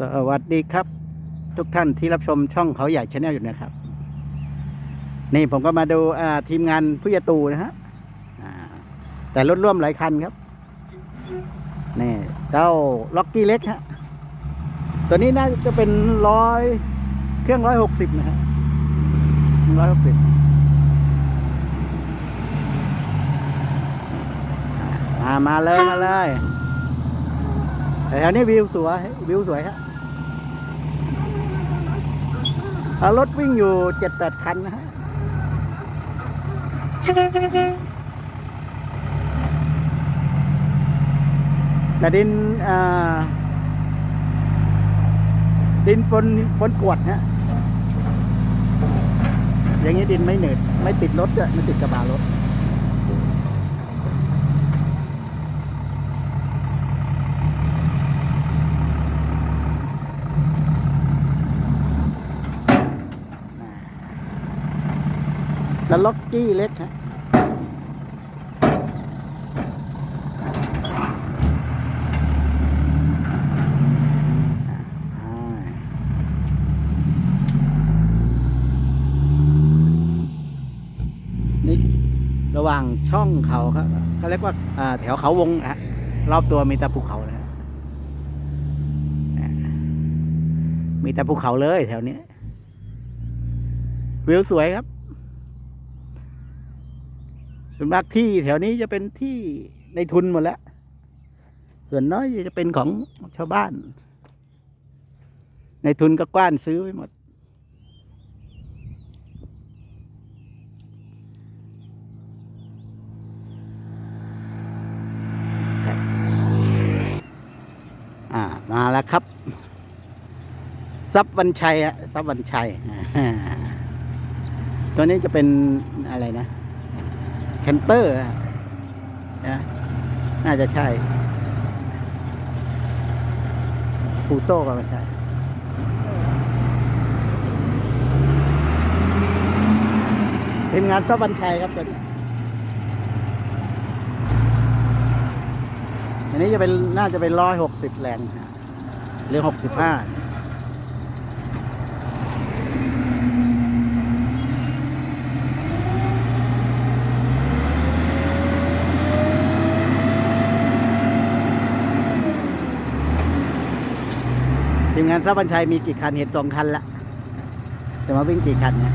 สวัสดีครับ ทุกท่านที่รับชมช่องเขาใหญ่ชาแนลอยู่นะครับ นี่ผมก็มาดูทีมงานผู้ยตูนะฮะแต่รถร่วมหลายคันครับ นี่เจ้าล็อกกี้เล็กฮะตัวนี้น่าจะเป็นร้อยเครื่องร้อยหกสิบนะฮะร้อยหกสิบมาเลยมาเลยแต่แถวนี้วิวสวยวิวสวยครับอ่า รถวิ่งอยู่เจ็ดแปดคันนะฮะแต่ดินอ่าดินปนปนกวดฮะอย่างนี้ดินไม่เหนืดไม่ติดรถด้วยไม่ติดกระบะรถ ล็อกกี้เล็กฮะนี่ระหว่างช่องเขาครับเขาเรียกว่าแถวเขาวงฮะรอบตัวมีแต่ภูเขาเลยฮะมีแต่ภูเขาเลยแถวเนี้ยวิวสวยครับ ส่วนมากที่แถวนี้จะเป็นที่ในทุนหมดแล้ว ส่วนน้อยจะเป็นของชาวบ้าน ในทุนก็กว้านซื้อไว้หมด อ่า มาแล้วครับซับวันชัยอะซับวันชัย ตัวนี้จะเป็นอะไรนะ แคนเตอร์นะน่าจะใช่ฟูโซ่ก็ไม่ใช่ทีมงานซับวันชัยครับตัวนี้อันนี้จะเป็นน่าจะเป็นร้อยหกสิบแรงหรือหกสิบห้า ทีมงานซับวันชัยมีกี่คันเห็นสองคันละจะมาวิ่งกี่คันนะ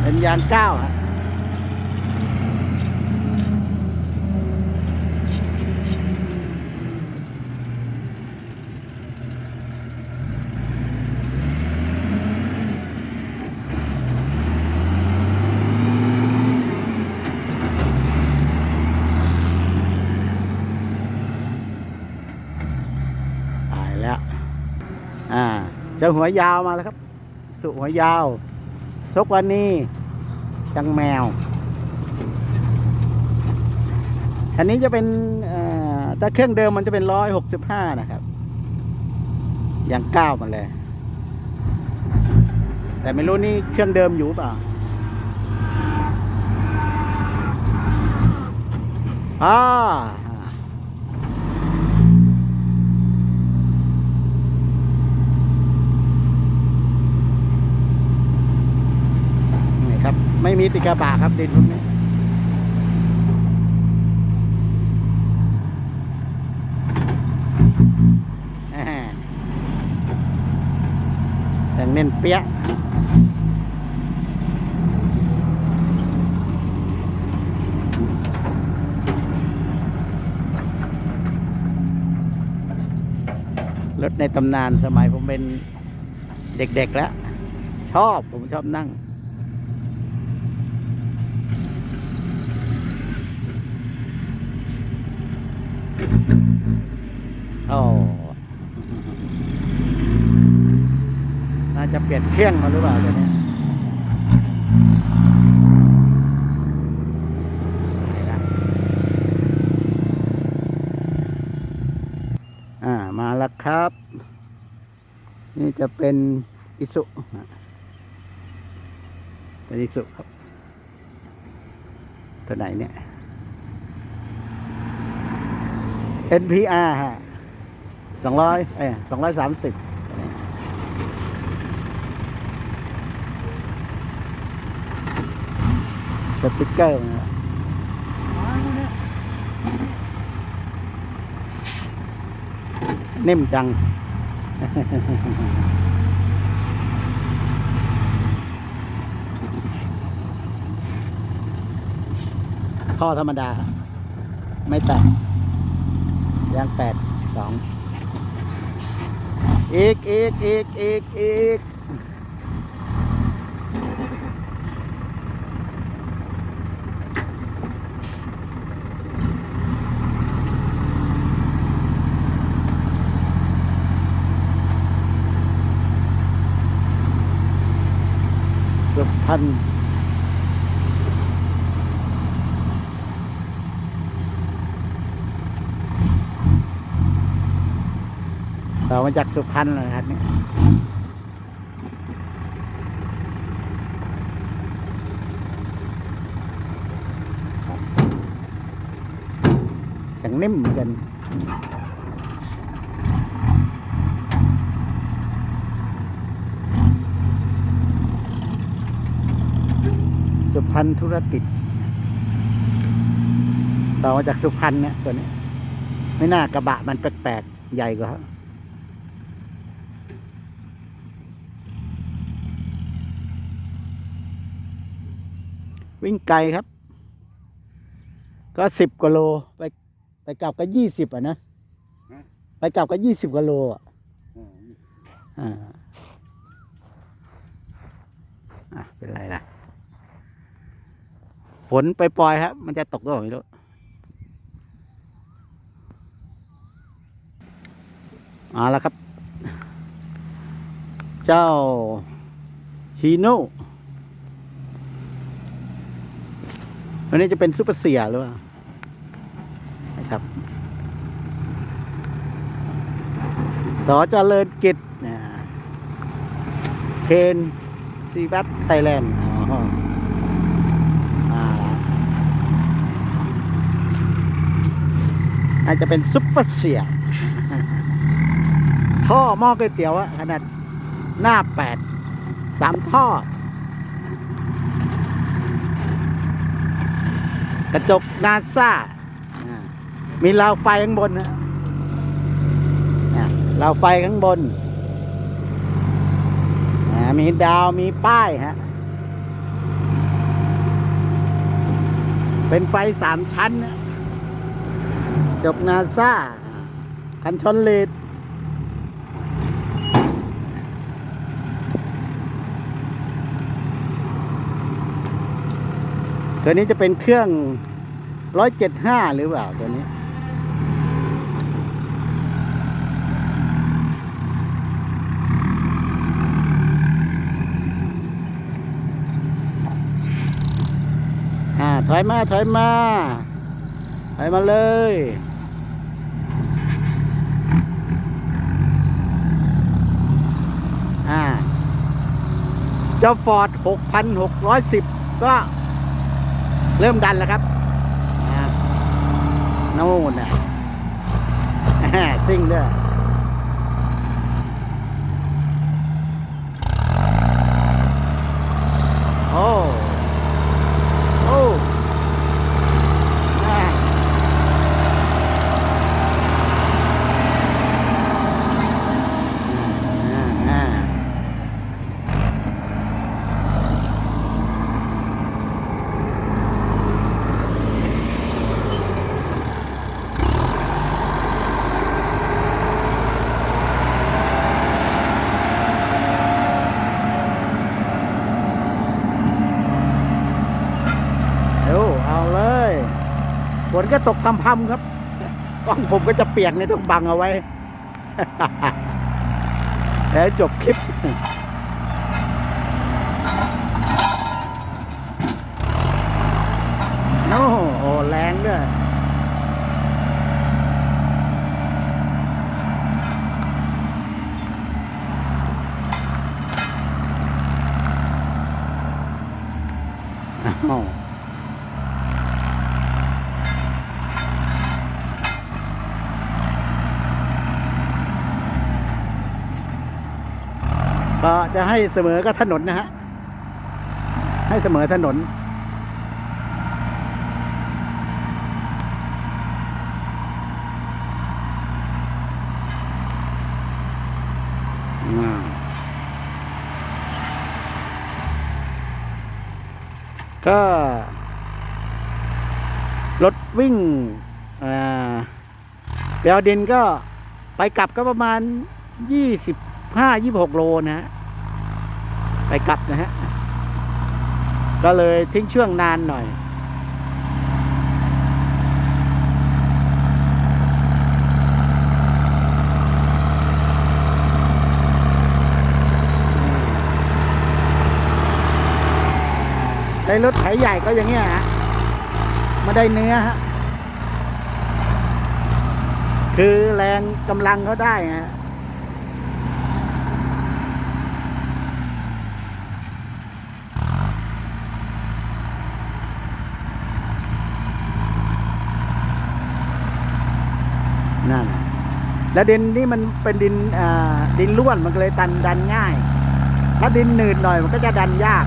เป็นยางเก้าฮะตายแล้ว อ่า เจ้าหัวยาวมาแล้วครับ สุหัวยาวชกวันนี้ จังแมว อันนี้จะเป็นเอ่อถ้าเครื่องเดิมมันจะเป็นร้อยหกสิบห้านะครับ อย่างเก้ามาเลย แต่ไม่รู้นี่เครื่องเดิมอยู่เปล่าอ่านี่ ครับ ไม่มีติดกระบะครับดินพวกนี้อแห่งเน้นเปี้ยะรถในตำนานสมัยผมเป็นเด็กๆแล้ว ชอบผมชอบนั่ง โอ้น่าจะเปลี่ยนเครื่องมาหรือเปล่าตัวนี้อ่ามาละครับ นี่จะเป็นอิสุเป็นอิสุครับตัวไหนเนี่ย NPR ฮะสองร้อยเอ้สองร้อยสามสิบสติ๊กเกอร์นะนิ่มจัง ท่อธรรมดา ไม่แตก ยางแปดสองอีกอีกอีกอีกอีกสุพรรณ ต่อมาจากสุพรรณเลยครับนี่ยอย่างนิ่มเหมือนกันสุพรรณธุรกิจต่อมาจากสุพรรณเนี่ยตัวนี้ ไม่น่ากระบะมันแปลกๆ ใหญ่กว่าเขา วิ่งไกลครับ ก็สิบกว่าโลไปไปกลับก็ยี่สิบอะนะฮะไปกลับก็ยี่สิบกว่าโลอะอ๋ออ่าอะเป็นไรล่ะฝนไปปล่อยๆครับ มันจะตกก็ไม่รู้เอาละครับ เจ้าฮีโน่ วันนี้จะเป็นซุปเปอร์เสียหรือเปล่านะครับ สอเจริญกิจนะเคนซีบัตไทยแลนด์อ๋ออ่าอาจจะเป็นซุปเปอร์เสียท่อหม้อก๋วยเตี๋ยวอะขนาดหน้าแปดสามท่อ กระจกนาซ่าอ่า มีราวไฟข้างบนนะอะราวไฟข้างบนอ่ามีดาวมีป้ายฮะ เป็นไฟสามชั้นนะจกนาซ่าคันชนเลด ตัวนี้จะเป็นเครื่องร้อยเจ็ดห้าหรือเปล่าตัวนี้ อ่า ถอยมา ถอยมา ถอยมาเลยอ่าเจ้าฟอร์ด 6,610 ก็ เริ่มดันแล้วครับโนู่นนะซิ่งด้วยโอ้ โอ้อ่าอ่าอ่า เดี๋ยวเอาเลยฝ นก็ตกพรำๆครับกล้องผมก็จะเปียกในต้องบังเอาไว้ แล้วจบคลิป โอ้โหแรงด้วย อ๋อ ก็จะให้เสมอกับถนนนะฮะ ให้เสมอถนน ก็ รถวิ่งอ่าเบลดินก็ไปกลับก็ประมาณยี่สิบ ห้ายี่หกโลนะฮะไปกลับนะฮะ ก็เลยทิ้งช่วงนานหน่อย ได้รถไถใหญ่ก็อย่างเงี้ยฮะมาได้เนื้อฮะ คือแรงกำลังเขาได้ฮะ นั่น แล้วดินนี่มันเป็นดินดินล้วนมันก็เลยดันดันง่าย ถ้าดินหนืดหน่อยมันก็จะดันยาก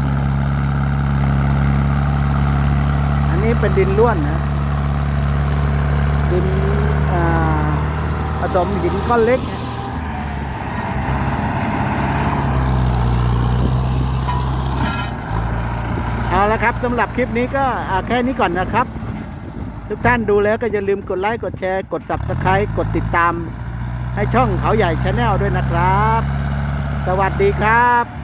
อันนี้เป็นดินล้วนนะ ดินอ่าผสมหินก้อนเล็กเอาละครับสำหรับคลิปนี้ก็แค่นี้ก่อนนะครับ ทุกท่านดูแล้วก็อย่าลืมกดไลค์ กดแชร์ กด subscribe กดติดตาม ให้ช่องเขาใหญ่ชาแนลด้วยนะครับ สวัสดีครับ